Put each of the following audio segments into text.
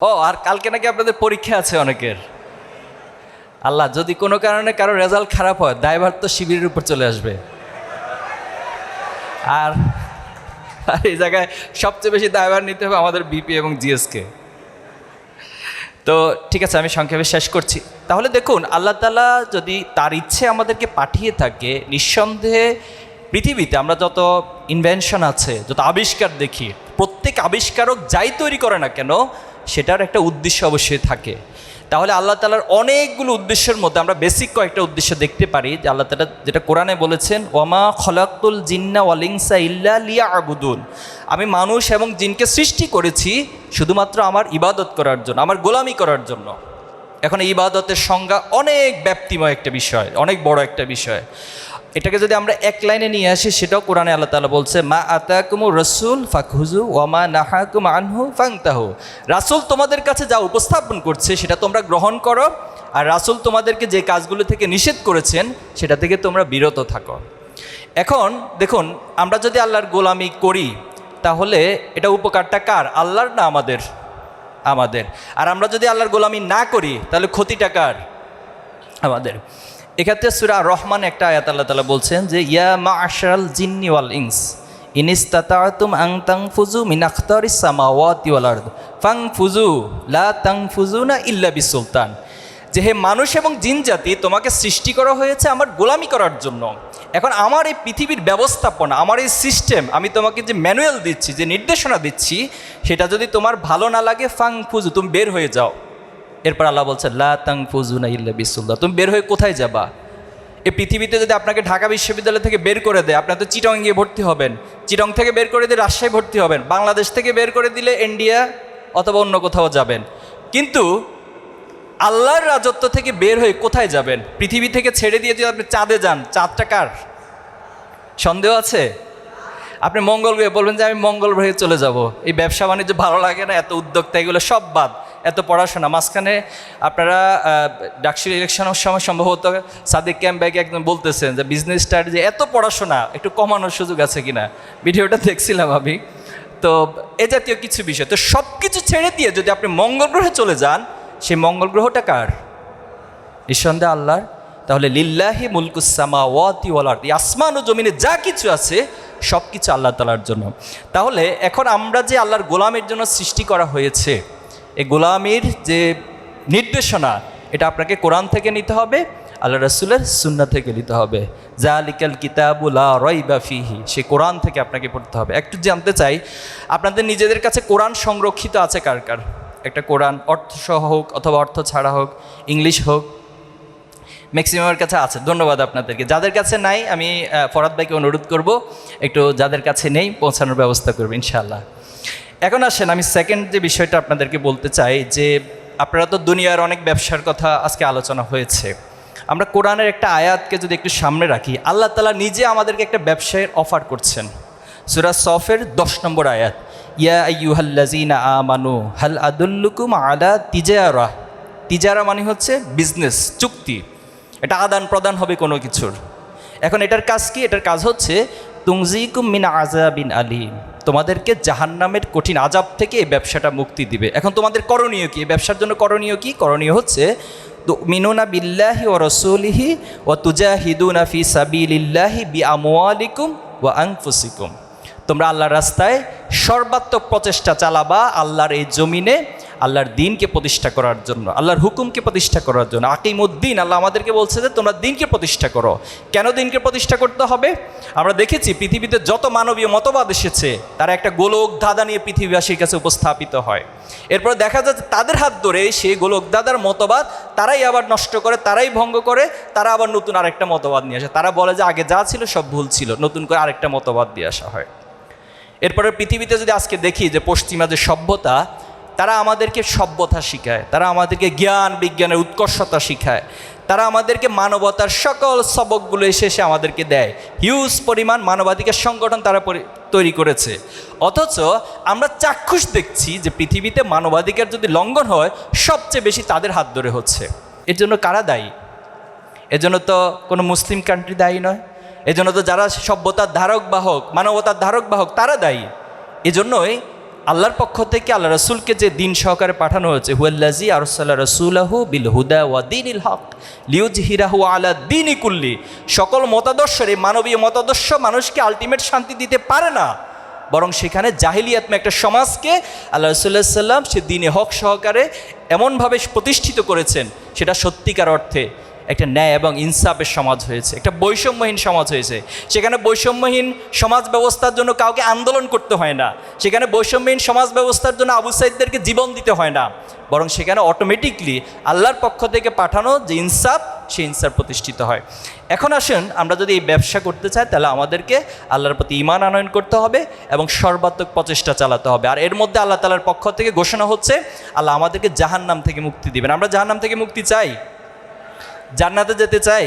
ও, আর কালকে নাকি আপনাদের পরীক্ষা আছে অনেকের। আল্লাহ, যদি কোনো কারণে কারও রেজাল্ট খারাপ হয়, দায়ভার তো শিবিরের উপর চলে আসবে। আর আর এই জায়গায় সবচেয়ে বেশি দায়ভার নিতে হবে আমাদের বিপি এবং জিএসকে তো ঠিক আছে, আমি সংক্ষেপে শেষ করছি। তাহলে দেখুন, আল্লাহ তালা যদি তার ইচ্ছে আমাদেরকে পাঠিয়ে থাকে, নিঃসন্দেহে পৃথিবীতে আমরা যত ইনভেনশন আছে, যত আবিষ্কার দেখি, প্রত্যেক আবিষ্কারক যাই তৈরি করে না কেন সেটার একটা উদ্দেশ্য অবশ্যই থাকে। তাহলে আল্লাহ তালার অনেকগুলো উদ্দেশ্যের মধ্যে আমরা বেসিক কয়েকটা উদ্দেশ্য দেখতে পারি, যে আল্লাহ তালা যেটা কোরআনে বলেছেন ওমা খলাকুল জিন্না ওয়ালিংসা ইল্লা লিয়া আবুদুন আমি মানুষ এবং জিনকে সৃষ্টি করেছি শুধুমাত্র আমার ইবাদত করার জন্য, আমার গোলামি করার জন্য। এখন ইবাদতের সংজ্ঞা অনেক ব্যাপ্তিময় একটা বিষয়, অনেক বড় একটা বিষয়। এটাকে যদি আমরা এক লাইনে নিয়ে আসি, সেটাও কোরআনে আল্লাহ তালা বলছে, মা আতাকুমু রসুল ফাকহুজু ওয়ামা নাহাকুম আনহু ফাংতাহু রাসুল তোমাদের কাছে যা উপস্থাপন করছে, সেটা তোমরা গ্রহণ করো, আর রাসুল তোমাদেরকে যে কাজগুলো থেকে নিষেধ করেছেন, সেটা থেকে তোমরা বিরত থাকো। এখন দেখুন, আমরা যদি আল্লাহর গোলামি করি, তাহলে এটা উপকারটা কার? আল্লাহর না আমাদের? আমাদের। আর আমরা যদি আল্লাহর গোলামি না করি, তাহলে ক্ষতিটা কার? আমাদের। এক্ষেত্রে সুরা রহমান একটা আয়াত আল্লাহ তালা বলছেন যে, ইয়া মা আশরাল জিন্নি ওয়াল ইংস ইনিস্তাতাতুম আং তাং ফুজু মিনাখতারিস সামাওয়াতি ফাং ফুজু লা তাং ফুজু না ইল্লা বিসুলতান। যে হে মানুষ এবং জিন জাতি, তোমাকে সৃষ্টি করা হয়েছে আমার গোলামি করার জন্য। এখন আমার এই পৃথিবীর ব্যবস্থাপনা, আমার এই সিস্টেম, আমি তোমাকে যে ম্যানুয়াল দিচ্ছি, যে নির্দেশনা দিচ্ছি, সেটা যদি তোমার ভালো না লাগে ফাং ফুজু তুমি বের হয়ে যাও। এরপর আল্লাহ বলছে লা তাং ফুজুনা ইল্লা বিসুল্লাহ। তুমি বের হয়ে কোথায় যাবা? এই পৃথিবীতে যদি আপনাকে ঢাকা বিশ্ববিদ্যালয় থেকে বের করে দেয় আপনার তো চিটং গিয়ে ভর্তি হবেন। চিটং থেকে বের করে দিয়ে রাজশাহী ভর্তি হবেন। বাংলাদেশ থেকে বের করে দিলে ইন্ডিয়া অথবা অন্য কোথাও যাবেন। কিন্তু আল্লাহর রাজত্ব থেকে বের হয়ে কোথায় যাবেন? পৃথিবী থেকে ছেড়ে দিয়ে যদি আপনি চাঁদে যান, চাঁদটা কার? সন্দেহ আছে? আপনি মঙ্গল গ্রহে বলবেন যে, আমি মঙ্গল গ্রহে চলে যাব। এই ব্যবসা বাণিজ্য ভালো লাগে না, এত উদ্যোক্তা, এগুলো সব বাদ। এত পড়াশোনা। মাঝখানে আপনারা ডাকসুর ইলেকশনের সময় সম্ভবত সাদিক ক্যাম্প ব্যাগে একদম বলতেছেন যে বিজনেস স্টাডি এত পড়াশোনা, একটু কমানোর সুযোগ আছে কিনা? ভিডিওটা দেখছিলাম আমি। তো এ জাতীয় কিছু বিষয়। তো সব কিছু ছেড়ে দিয়ে যদি আপনি মঙ্গল গ্রহে চলে যান, সেই মঙ্গল গ্রহটা কার? নিঃসন্দেহে আল্লাহর। তাহলে লিল্লাহি মুলকুসামা ওয়াতি ওয়ালার আসমান ও জমিনে যা কিছু আছে সব কিছু আল্লাহ তালার জন্য। তাহলে এখন আমরা যে আল্লাহর গোলামের জন্য সৃষ্টি করা হয়েছে এই গোলামির যে নির্দেশনা, এটা আপনাকে কোরআন থেকে নিতে হবে আল্লাহ রসুলের সুন্না থেকে নিতে হবে। যা আলিকাল কিতাবুলা রই বা ফিহি, সে কোরআন থেকে আপনাকে পড়তে হবে। একটু জানতে চাই, আপনাদের নিজেদের কাছে কোরআন সংরক্ষিত আছে কার কার? একটা কোরআন অর্থসহ হোক অথবা অর্থ ছাড়া হোক, ইংলিশ হোক ম্যাক্সিমামের কাছে আছে। ধন্যবাদ আপনাদেরকে। যাদের কাছে নাই, আমি ফরাদ ভাইকে অনুরোধ করব, একটু যাদের কাছে নেই, পৌঁছানোর ব্যবস্থা করব, ইনশাআল্লাহ। এখন আসেন, আমি সেকেন্ড যে বিষয়টা আপনাদেরকে বলতে চাই যে, আপনারা তো দুনিয়ার অনেক ব্যবসার কথা আজকে আলোচনা হয়েছে। আমরা কোরআনের একটা আয়াতকে যদি একটু সামনে রাখি, আল্লাহ তালা নিজে আমাদেরকে একটা ব্যবসায়ের অফার করছেন। সুরা সফের দশ নম্বর আয়াত, ইয়া ইউহাল্লাজিনা আমানু, হাল আদুল্লুকুম আলা তিজারা? তিজারা মানে হচ্ছে বিজনেস চুক্তি। এটা আদান প্রদান হবে কোনো কিছুর। এখন এটার কাজ কি? এটার কাজ হচ্ছে তুংজিকুম মিন আজাবিন আলিম। তোমাদেরকে জাহান্নামের কঠিন আজাব থেকে এই ব্যবসাটা মুক্তি দিবে। এখন তোমাদের করণীয় কি? ব্যবসার জন্য করণীয় কি? করণীয় হচ্ছে তো মিনুনা বিল্লাহি ও রসুলিহি ও তুজাহিদুনা ফি সাবিলিল্লাহি বি আমওয়ালিকুম ওয়া আনফুসিকুম। তোমরা আল্লাহর রাস্তায় সর্বাত্মক প্রচেষ্টা চালাবা, আল্লাহর এই জমিনে আল্লাহর দিনকে প্রতিষ্ঠা করার জন্য, আল্লাহর হুকুমকে প্রতিষ্ঠা করার জন্য। আকিমুদ্দিন, আল্লাহ আমাদেরকে বলছে যে তোমরা দিনকে প্রতিষ্ঠা করো। কেন দিনকে প্রতিষ্ঠা করতে হবে? আমরা দেখেছি পৃথিবীতে যত মানবীয় মতবাদ এসেছে, তারা একটা গোলক ধাঁধা নিয়ে পৃথিবীবাসীর কাছে উপস্থাপিত হয়। এরপর দেখা যাচ্ছে তাদের হাত ধরে সেই গোলক দাদার মতবাদ তারাই আবার নষ্ট করে, তারাই ভঙ্গ করে, তারা আবার নতুন আরেকটা মতবাদ নিয়ে আসে। তারা বলে যে আগে যা ছিল সব ভুল ছিল, নতুন করে আরেকটা মতবাদ দিয়ে আসা হয়। এরপরে পৃথিবীতে যদি আজকে দেখি যে পশ্চিমা যে সভ্যতা তারা আমাদেরকে সভ্যতা শিখায়, তারা আমাদেরকে জ্ঞান, বিজ্ঞানের উৎকর্ষতা শিখায়, তারা আমাদেরকে মানবতার সকল সবকগুলো এসে এসে আমাদেরকে দেয়। হিউজ পরিমাণ মানবাধিকার সংগঠন তারা তৈরি করেছে। অথচ আমরা চাক্ষুষ দেখছি যে পৃথিবীতে মানবাধিকার যদি লঙ্ঘন হয়, সবচেয়ে বেশি তাদের হাত ধরে হচ্ছে। এর জন্য কারা দায়ী? এজন্য তো কোনো মুসলিম কান্ট্রি দায়ী নয়। এজন্য তো যারা সভ্যতার ধারক বাহক, মানবতার ধারক বাহক, তারা দায়ী। এজন্যই আল্লাহর পক্ষ থেকে আল্লাহ রসুলকে যে দিন সহকারে পাঠানো হয়েছে হুয়াল্লাজি আরসাল্লাহ রসুলাহু বিল হুদা ওয়া দিন ইল হক লিউজ হিরাহু আলা দিন কুল্লি। সকল মতাদর্শের, এই মানবীয় মতাদর্শ মানুষকে আলটিমেট শান্তি দিতে পারে না। বরং সেখানে জাহিলিয়াতমে একটা সমাজকে আল্লাহ রসুল্লাহ সাল্লাম সে দিনে হক সহকারে এমনভাবে প্রতিষ্ঠিত করেছেন, সেটা সত্যিকার অর্থে। একটা ন্যায় এবং ইনসাফের সমাজ হয়েছে, একটা বৈষম্যহীন সমাজ হয়েছে। সেখানে বৈষম্যহীন সমাজ ব্যবস্থার জন্য কাউকে আন্দোলন করতে হয় না। সেখানে বৈষম্যহীন সমাজ ব্যবস্থার জন্য আবু সাইদদেরকে জীবন দিতে হয় না। বরং সেখানে অটোমেটিকলি আল্লাহর পক্ষ থেকে পাঠানো যে ইনসাফ, সেই ইনসাফ প্রতিষ্ঠিত হয়। এখন আসুন আমরা যদি এই ব্যবসা করতে চাই, তাহলে আমাদেরকে আল্লাহর প্রতি ইমান আনয়ন করতে হবে এবং সর্বাত্মক প্রচেষ্টা চালাতে হবে। আর এর মধ্যে আল্লাহ তালার পক্ষ থেকে ঘোষণা হচ্ছে, আল্লাহ আমাদেরকে জাহান্নাম থেকে মুক্তি দিবেন। আমরা জাহান্নাম থেকে মুক্তি চাই? জান্নাতে যেতে চাই?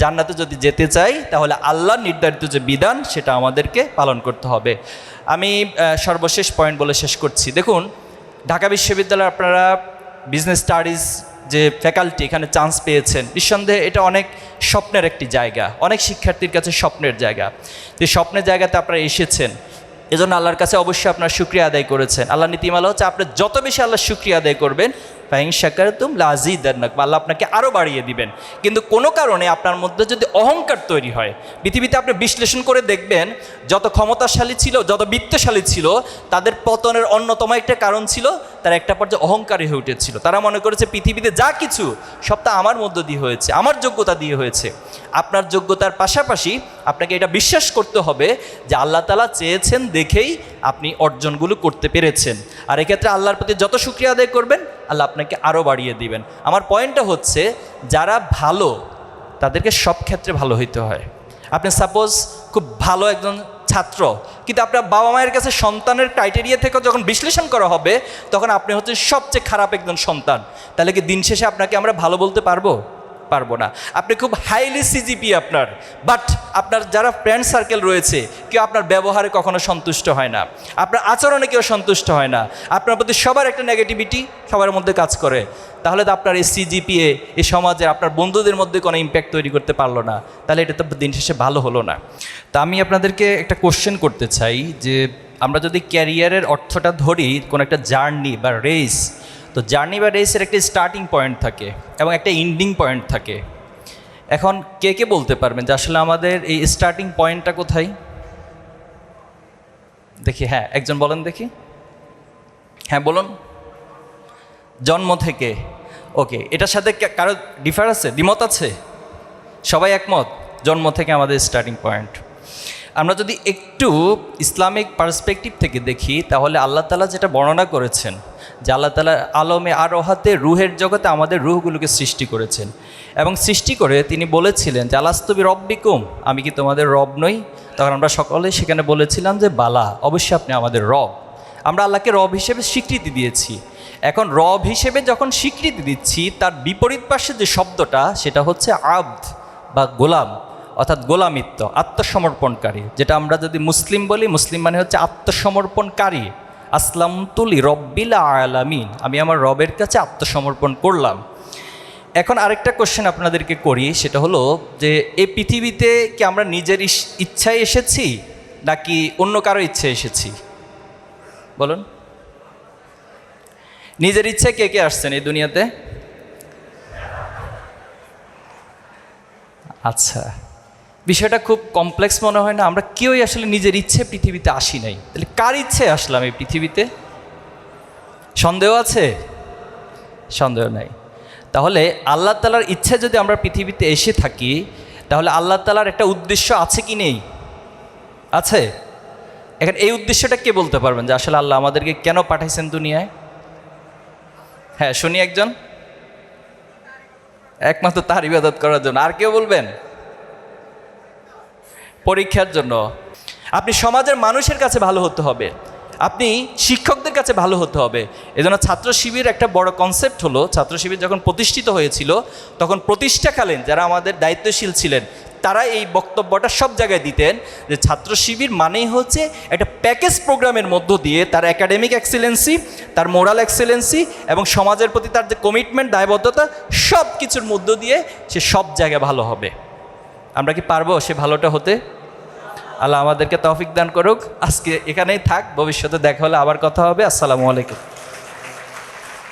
জান্নাতে যদি যেতে চাই, তাহলে আল্লাহ নির্ধারিত যে বিধান, সেটা আমাদেরকে পালন করতে হবে। আমি সর্বশেষ পয়েন্ট বলে শেষ করছি। দেখুন, ঢাকা বিশ্ববিদ্যালয়ে আপনারা বিজনেস স্টাডিজ যে ফ্যাকাল্টি এখানে চান্স পেয়েছেন, নিঃসন্দেহে এটা অনেক স্বপ্নের একটি জায়গা। অনেক শিক্ষার্থীর কাছে স্বপ্নের জায়গা। যে স্বপ্নের জায়গাতে আপনারা এসেছেন, এজন্য আল্লাহর কাছে অবশ্যই আপনার শুক্রিয়া আদায় করেছেন। আল্লাহ নীতিমালা হচ্ছে, আপনি যত বেশি আল্লাহ শুক্রিয়া আদায় করবেন ফাইং শাকার তুম লাজিদান্নাক আল্লাহ আপনাকে আরও বাড়িয়ে দিবেন। কিন্তু কোনো কারণে আপনার মধ্যে যদি অহংকার তৈরি হয়, পৃথিবীতে আপনি বিশ্লেষণ করে দেখবেন, যত ক্ষমতাশালী ছিল, যত বিত্তশালী ছিল, তাদের পতনের অন্যতম একটা কারণ ছিল, তার একটা পর্যায়ে অহংকারী হয়ে উঠেছিল। তারা মনে করেছে, পৃথিবীতে যা কিছু, সব তা আমার মধ্য দিয়ে হয়েছে, আমার যোগ্যতা দিয়ে হয়েছে। আপনার যোগ্যতার পাশাপাশি আপনাকে এটা বিশ্বাস করতে হবে যে আল্লাহ তালা চেয়েছেন দেখেই আপনি অর্জনগুলো করতে পেরেছেন। আর এক্ষেত্রে আল্লাহর প্রতি যত শুক্রিয়া আদায় করবেন আল্লাহ আপনাকে আরও বাড়িয়ে দিবেন। আমার পয়েন্টটা হচ্ছে, যারা ভালো, তাদেরকে সব ক্ষেত্রে ভালো হইতে হয়। আপনি সাপোজ খুব ভালো একজন ছাত্র, কিন্তু আপনার বাবা মায়ের কাছে সন্তানের ক্রাইটেরিয়া থেকে যখন বিশ্লেষণ করা হবে, তখন আপনি হচ্ছেন সবচেয়ে খারাপ একজন সন্তান। তাহলে কি দিন শেষে আপনাকে আমরা ভালো বলতে পারব? পারব না। আপনি খুব হাইলি সিজিপি আপনার। বাট আপনার যারা ফ্রেন্ড সার্কেল রয়েছে, কেউ আপনার ব্যবহারে কখনো সন্তুষ্ট হয় না। আপনার আচরণে কেউ সন্তুষ্ট হয় না। আপনার প্রতি সবার একটা নেগেটিভিটি সবার মধ্যে কাজ করে। তাহলে তো আপনার এই সিজিপিএ এই সমাজে আপনার বন্ধুদের মধ্যে কোনো ইম্প্যাক্ট তৈরি করতে পারল না। তাহলে এটা তো দিন শেষে ভালো হলো না। তা আমি আপনাদেরকে একটা কোশ্চেন করতে চাই যে, আমরা যদি ক্যারিয়ারের অর্থটা ধরি, কোনো একটা জার্নি বা রেস তো জার্নি বা রেসের একটা স্টার্টিং পয়েন্ট থাকে এবং একটা এন্ডিং পয়েন্ট থাকে। এখন কে কে বলতে পারবেন যে আসলে আমাদের এই স্টার্টিং পয়েন্টটা কোথায়? দেখি হ্যাঁ একজন বলেন দেখি। হ্যাঁ বলুন। জন্ম থেকে। ওকে, এটার সাথে কারও ডিফার আছে? দ্বিমত আছে? সবাই একমত? জন্ম থেকে আমাদের স্টার্টিং পয়েন্ট আমরা যদি একটু ইসলামিক পার্সপেক্টিভ থেকে দেখি, তাহলে আল্লাহ তালা যেটা বর্ণনা করেছেন, যে আল্লাহ তালা আলমে আর ওহাতে রুহের জগতে আমাদের রুহগুলোকে সৃষ্টি করেছেন। এবং সৃষ্টি করে তিনি বলেছিলেন যে আলাস্তবি রব্বিকুম আমি কি তোমাদের রব নই? তখন আমরা সকলে সেখানে বলেছিলাম যে, বালা, অবশ্যই আপনি আমাদের রব। আমরা আল্লাহকে রব হিসেবে স্বীকৃতি দিয়েছি। এখন রব হিসেবে যখন স্বীকৃতি দিচ্ছি, তার বিপরীত পাশে যে শব্দটা, সেটা হচ্ছে আব্দ বা গোলাম। অর্থাৎ গোলামিত্ব, আত্মসমর্পণকারী, যেটা আমরা যদি মুসলিম বলি, মুসলিম মানে হচ্ছে আত্মসমর্পণকারী। আসলাম তুলি রব্বিল আলামিন, আমি আমার রবের কাছে আত্মসমর্পণ করলাম। এখন আরেকটা কোশ্চেন আপনাদেরকে করি, সেটা হলো যে এই পৃথিবীতে কি আমরা নিজের ইচ্ছায় এসেছি, নাকি অন্য কারও ইচ্ছায় এসেছি? বলুন। নিজের ইচ্ছায় কে কে আসছেন এই দুনিয়াতে? আচ্ছা। বিষয়টা খুব কমপ্লেক্স মনে হয় না, আমরা কেউই আসলে নিজের ইচ্ছে পৃথিবীতে আসি নাই। তাহলে কার ইচ্ছে আসলাম এই পৃথিবীতে? সন্দেহ আছে? সন্দেহ নাই। তাহলে আল্লাহ তালার ইচ্ছে যদি আমরা পৃথিবীতে এসে থাকি, তাহলে আল্লাহ তালার একটা উদ্দেশ্য আছে কি নেই? আছে? এখন এই উদ্দেশ্যটা কে বলতে পারবেন যে আসলে আল্লাহ আমাদেরকে কেন পাঠাইছেন দুনিয়ায়? হ্যাঁ শুনি একজন। একমাত্র তার ইবাদত করার জন্য। আর কেউ বলবেন? পরীক্ষার জন্য। আপনি সমাজের মানুষের কাছে ভালো হতে হবে। আপনি শিক্ষকদের কাছে ভালো হতে হবে। এজন্য ছাত্র শিবির একটা বড় কনসেপ্ট হলো, ছাত্র শিবির যখন প্রতিষ্ঠিত হয়েছিল, তখন প্রতিষ্ঠাকালীন যারা আমাদের দায়িত্বশীল ছিলেন, তারা এই বক্তব্যটা সব জায়গায় দিতেন যে ছাত্র শিবির মানেই হচ্ছে একটা প্যাকেজ প্রোগ্রামের মধ্য দিয়ে তার একাডেমিক এক্সেলেন্সি তার মোরাল এক্সেলেন্সি এবং সমাজের প্রতি তার যে কমিটমেন্ট দায়বদ্ধতা সব কিছুর মধ্য দিয়ে সে সব জায়গায় ভালো হবে। আমরা কি পারব সে ভালোটা হতে? আল্লাহ আমাদেরকে তফিক দান করুক। আজকে এখানেই থাক, ভবিষ্যতে দেখা হলে আবার কথা হবে। আসসালামু আলাইকুম।